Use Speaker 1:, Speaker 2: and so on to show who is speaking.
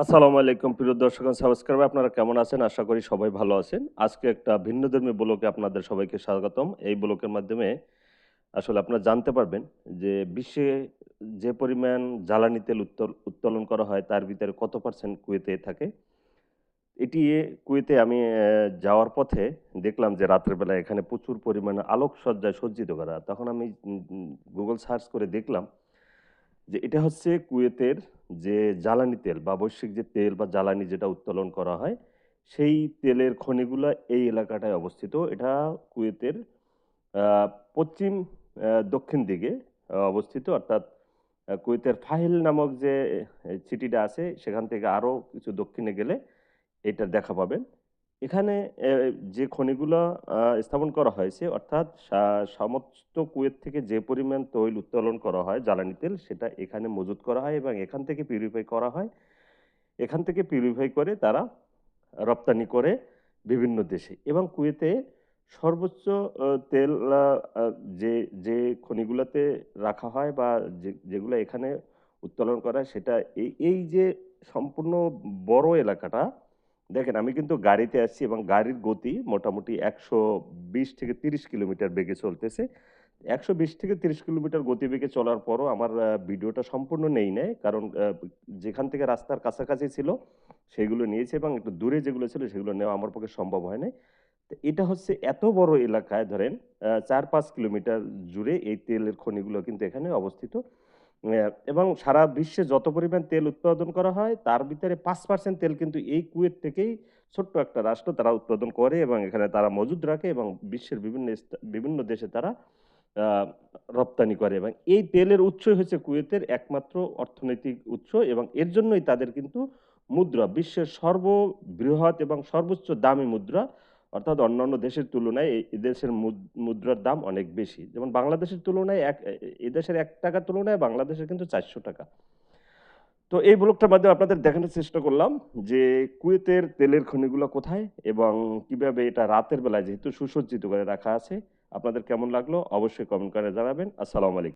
Speaker 1: আসসালামু আলাইকুম, প্রিয় দর্শক সাবস্ক্রাইবার আপনারা কেমন আছেন? আশা করি সবাই ভালো আছেন। আজকে একটা ভিন্ন ভিন্নধর্মী ব্লকে আপনাদের সবাইকে স্বাগতম। এই ব্লকের মাধ্যমে আসলে আপনারা জানতে পারবেন যে বিশ্বে যে পরিমাণ জ্বালানি তেল উত্তোল- উত্তোলন করা হয়, তার ভিতরে কত পার্সেন্ট কুয়েতে থাকে? এটি কুয়েতে আমি যাওয়ার পথে দেখলাম যে রাত্রেবেলা এখানে প্রচুর পরিমাণে আলোকসজ্জায় সজ্জিত করা। তখন আমি গুগল সার্চ করে দেখলাম যে এটা হচ্ছে কুয়েতের যে জ্বালানি তেল বা বৈশ্বিক যে তেল বা জ্বালানি যেটা উত্তোলন করা হয়, সেই তেলের খনিগুলো এই এলাকাটায় অবস্থিত। এটা কুয়েতের পশ্চিম দক্ষিণ দিকে অবস্থিত। অর্থাৎ কুয়েতের ফাহিল নামক যে সিটিটা আছে, সেখান থেকে আরও কিছু দক্ষিণে গেলে এটা দেখা পাবেন। এখানে যে খনিগুলো স্থাপন করা হয়েছে, অর্থাৎ সমস্ত কুয়েত থেকে যে পরিমাণ তৈল উত্তোলন করা হয়, জ্বালানি তেল, সেটা এখানে মজুত করা হয় এবং এখান থেকে পিউরিফাই করা হয়। এখান থেকে পিউরিফাই করে তারা রপ্তানি করে বিভিন্ন দেশে। এবং কুয়েতে সর্বোচ্চ তেল যে যে খনিগুলোতে রাখা হয় বা যেগুলো এখানে উত্তোলন করা সেটা এই এই যে সম্পূর্ণ বড় এলাকাটা দেখেন, আমি কিন্তু গাড়িতে আসছি এবং গাড়ির গতি মোটামুটি একশো বিশ থেকে তিরিশ কিলোমিটার বেগে চলতেছে। একশো বিশ থেকে তিরিশ কিলোমিটার গতিবেগে চলার পরও আমার ভিডিওটা সম্পূর্ণ নেই নেয় কারণ যেখান থেকে রাস্তার কাছাকাছি ছিল, সেগুলো নিয়েছে এবং একটু দূরে যেগুলো ছিল, সেগুলো নেওয়া আমার পক্ষে সম্ভব হয় নাই। এটা হচ্ছে এত বড় এলাকায়, ধরেন চার পাঁচ কিলোমিটার জুড়ে এই তেলের খনিগুলো কিন্তু এখানে অবস্থিত। এবং সারা বিশ্বে যত পরিমাণ তেল উৎপাদন করা হয়, তার ভিতরে পাঁচ পার্সেন্ট তেল কিন্তু এই কুয়েত থেকেই ছোট্ট একটা রাষ্ট্র তারা উৎপাদন করে এবং এখানে তারা মজুদ রাখে এবং বিশ্বের বিভিন্ন বিভিন্ন দেশে তারা রপ্তানি করে এবং এই তেলের উৎসই হচ্ছে কুয়েতের একমাত্র অর্থনৈতিক উৎস এবং এর জন্যই তাদের কিন্তু মুদ্রা, বিশ্বের সর্ববৃহৎ এবং সর্বোচ্চ দামি মুদ্রা অর্থাৎ অন্যান্য দেশের তুলনায় মুদ- মুদ্রার দাম অনেক বেশি। যেমন বাংলাদেশের তুলনায় এক এদেশের এক টাকার তুলনায় বাংলাদেশের কিন্তু চারশো টাকা। তো এই ব্লগটার মাধ্যমে আপনাদের দেখানোর চেষ্টা করলাম যে কুয়েতের তেলের খনিগুলো কোথায় এবং কীভাবে এটা রাতের বেলায় যেহেতু সুসজ্জিত করে রাখা আছে, আপনাদের কেমন লাগল অবশ্যই কমেন্ট করে জানাবেন। আসসালামু আলাইকুম।